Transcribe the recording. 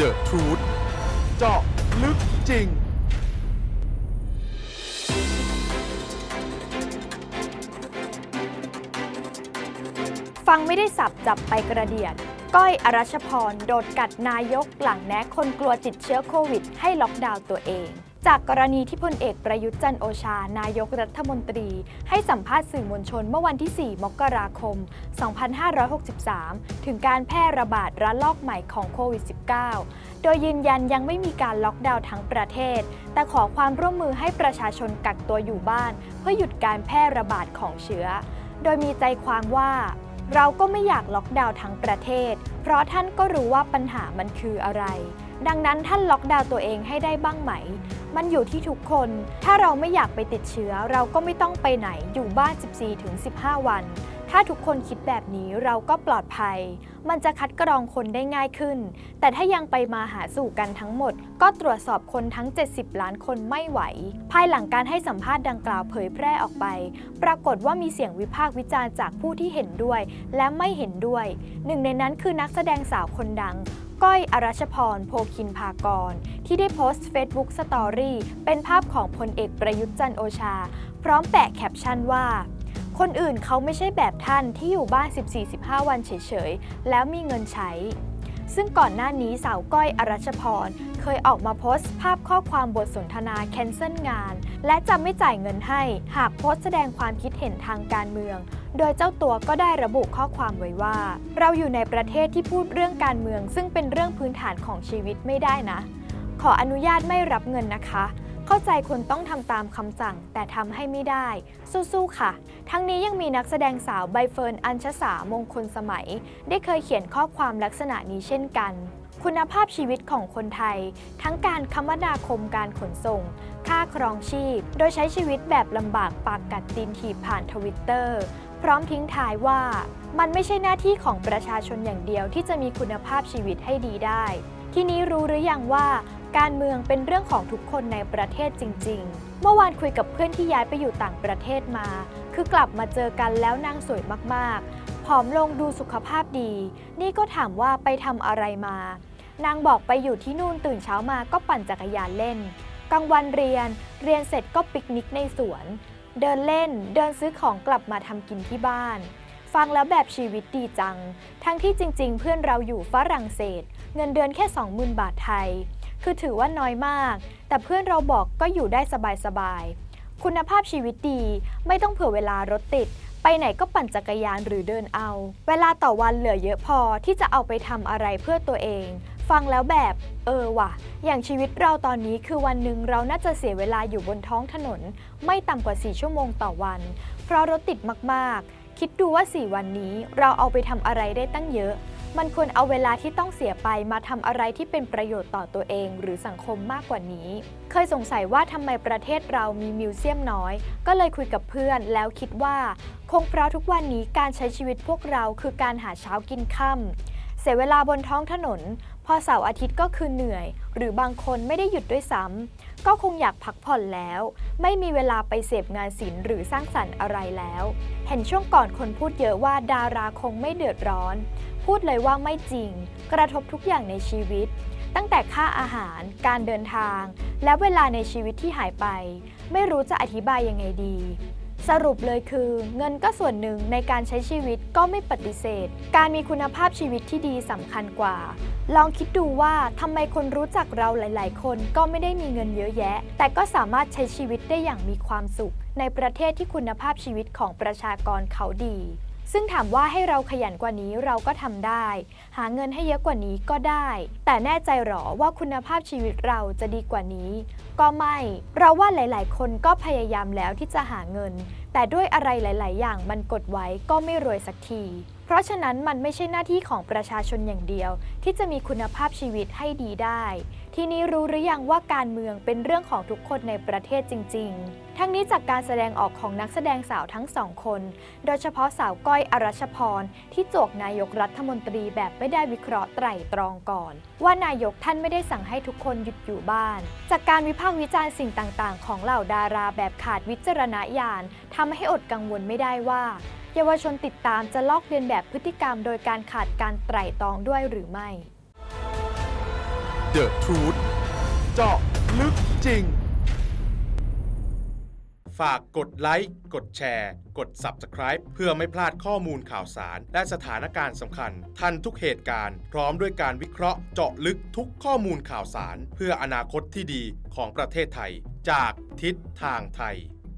The Truth เจาะลึกจริง ฟังไม่ได้สับจับไปกระเดียด ก้อยอรัชพร โดดกัดนายกหลังแนะคนกลัวติดเชื้อโควิด ให้ล็อกดาวน์ตัวเอง จากกรณีที่พลเอกประยุทธ์จันโอชา นายกรัฐมนตรี ให้สัมภาษณ์สื่อมวลชนเมื่อวันที่ 4 มกราคม 2563 ถึงการแพร่ระบาดระลอกใหม่ของโควิด -19 โดยยืนยันยังไม่มีการล็อกดาวน์ทั้งประเทศ แต่ขอความร่วมมือให้ประชาชนกักตัวอยู่บ้าน เพื่อหยุดการแพร่ระบาดของเชื้อ โดยมีใจความว่าเราก็ไม่อยากล็อกดาวน์ทั้งประเทศ เพราะท่านก็รู้ว่าปัญหามันคืออะไร ดังนั้นท่านล็อกดาวน์ตัวเองให้ได้บ้างไหม มันอยู่ที่ทุกคน ถ้าเราไม่อยากไปติดเชื้อ เราก็ไม่ต้องไปไหนอยู่บ้าน 14-15 วัน ถ้าทุกคนคิดแบบนี้เราก็ปลอดภัย มันจะคัดกรองคนได้ง่ายขึ้น แต่ถ้ายังไปมาหาสู่กันทั้งหมด ก็ตรวจสอบคนทั้ง 70 ล้านคนไม่ไหว ภายหลังการให้สัมภาษณ์ดังกล่าวเผยแพร่ออกไป ปรากฏว่ามีเสียงวิพากษ์วิจารณ์จากผู้ที่เห็นด้วย และไม่เห็นด้วย หนึ่งในนั้นคือนักแสดงสาวคนดัง ก้อยอรัชพรโพคินพากร ที่ได้โพสต์ Facebook Story เป็นภาพของพลเอกประยุทธ์จันโอชา พร้อมแปะแคปชั่นว่า คนอื่นเขาไม่ใช่แบบท่านที่อยู่บ้าน 14-15 วันเฉยๆ แล้วมีเงินใช้ ซึ่งก่อนหน้านี้สาวก้อยอรัชพร เคยออกมาโพสต์ภาพข้อความบทสนทนาแคนเซิลงาน และจะไม่จ่ายเงินให้หากโพสต์แสดงความคิดเห็นทางการเมือง โดยเจ้าตัวก็ได้ระบุข้อความไว้ว่า เราอยู่ในประเทศที่พูดเรื่องการเมือง ซึ่งเป็นเรื่องพื้นฐานของชีวิตไม่ได้นะ ขออนุญาตไม่รับเงินนะคะ เข้าใจคนต้องทำตามคำสั่ง แต่ทำให้ไม่ได้ สู้ๆค่ะ ทั้งนี้ยังมีนักแสดงสาวใบเฟิร์นอัญชสามงคลสมัย ได้เคยเขียนข้อความลักษณะนี้เช่นกันคุณภาพชีวิตของคนไทย ทั้งการคมนาคมการขนส่ง ค่าครองชีพ โดยใช้ชีวิตแบบลำบากปากกัดตีนถีบผ่านทวิตเตอร์ พร้อมทิ้งท้ายว่า มันไม่ใช่หน้าที่ของประชาชนอย่างเดียวที่จะมีคุณภาพชีวิตให้ดีได้ ที่นี้รู้หรือยังว่า การเมืองเป็นเรื่องของทุกคนในประเทศจริง ๆ เมื่อวานคุยกับเพื่อนที่ย้ายไปอยู่ต่างประเทศมา คือกลับมาเจอกันแล้วนางสวยมากๆผอมลงดูสุขภาพดี นี่ก็ถามว่าไปทำอะไรมา นางบอกไปอยู่ที่นู่นตื่นเช้ามาก็ปั่นจักรยานเล่นกลางวันเรียน เรียนเสร็จก็ปิกนิกในสวน เดินเล่น เดินซื้อของกลับมาทำกินที่บ้าน ฟังแล้วแบบชีวิตดีจัง ทั้งที่จริง ๆ เพื่อนเราอยู่ฝรั่งเศส เงินเดือนแค่ 20,000 บาทไทย คือถือว่าน้อยมาก แต่เพื่อนเราบอกก็อยู่ได้สบายๆ คุณภาพชีวิตดี ไม่ต้องเผื่อเวลารถติด ไปไหนก็ปั่นจักรยานหรือเดินเอา เวลาต่อวันเหลือเยอะพอที่จะเอาไปทำอะไรเพื่อตัวเอง ฟังแล้วแบบ เออว่ะ อย่างชีวิตเราตอนนี้คือวันหนึ่งเราน่าจะเสียเวลาอยู่บนท้องถนน ไม่ต่ำกว่า 4 ชั่วโมงต่อวัน เพราะรถติดมากๆ คิดดูว่า 4 วันนี้เราเอาไปทำอะไรได้ตั้งเยอะ มันควรเอาเวลาที่ต้องเสียไปมาทำอะไรที่เป็นประโยชน์ต่อตัวเองหรือสังคมมากกว่านี้ เคยสงสัยว่าทำไมประเทศเรามีมิวเซียมน้อย ก็เลยคุยกับเพื่อนแล้วคิดว่า คงเพราะทุกวันนี้การใช้ชีวิตพวกเราคือการหาเช้ากินค่ำเสียเวลาบนท้องถนน พอเสาร์อาทิตย์ก็คือเหนื่อย หรือบางคนไม่ได้หยุดด้วยซ้ำก็คงอยากพักผ่อนแล้ว ไม่มีเวลาไปเสพงานศิลป์หรือสร้างสรรค์อะไรแล้ว เห็นช่วงก่อนคนพูดเยอะว่าดาราคงไม่เดือดร้อน พูดเลยว่าไม่จริง กระทบทุกอย่างในชีวิต ตั้งแต่ค่าอาหาร การเดินทาง และเวลาในชีวิตที่หายไป ไม่รู้จะอธิบายยังไงดี สรุปเลยคือ เงินก็ส่วนหนึ่งในการใช้ชีวิตก็ไม่ปฏิเสธ การมีคุณภาพชีวิตที่ดีสำคัญกว่า ลองคิดดูว่าทำไมคนรู้จักเราหลาย ๆ คนก็ไม่ได้มีเงินเยอะแยะ แต่ก็สามารถใช้ชีวิตได้อย่างมีความสุข ในประเทศที่คุณภาพชีวิตของประชากรเขาดี ซึ่งถามว่าให้เราขยันกว่านี้เราก็ทำได้ หาเงินให้เยอะกว่านี้ก็ได้ แต่แน่ใจหรอว่าคุณภาพชีวิตเราจะดีกว่านี้ ก็ไม่ เราว่าหลาย ๆ คนก็พยายามแล้วที่จะหาเงิน แต่ด้วยอะไรหลาย ๆ อย่างมันกดไว้ก็ไม่รวยสักที เพราะฉะนั้นมันไม่ใช่หน้าที่ของประชาชนอย่างเดียว ที่จะมีคุณภาพชีวิตให้ดีได้ ทีนี้รู้หรือยังว่าการเมืองเป็นเรื่องของทุกคนในประเทศจริง ๆ ทั้งนี้จากการแสดงออกของนักแสดงสาวทั้งสองคน โดยเฉพาะสาวก้อยอรัชพร ที่จวกนายกรัฐมนตรีแบบไม่ได้วิเคราะห์ไตร่ตรองก่อน ว่านายกท่านไม่ได้สั่งให้ทุกคนหยุดอยู่บ้าน จากการวิพากษ์วิจารณ์สิ่งต่าง ๆ ของเหล่าดาราแบบขาดวิจารณญาณทำให้อดกังวลไม่ได้ว่า เยาวชนติดตามจะลอกเลียนแบบพฤติกรรม โดยการขาดการไตร่ตรองด้วยหรือไม่ The Truth เจาะลึกจริง ฝากกดไลค์ กดแชร์ กด Subscribe เพื่อไม่พลาดข้อมูลข่าวสาร และสถานการณ์สำคัญ ทันทุกเหตุการณ์ พร้อมด้วยการวิเคราะห์เจาะลึกทุกข้อมูลข่าวสาร เพื่ออนาคตที่ดีของประเทศไทย จากทิศทางไทย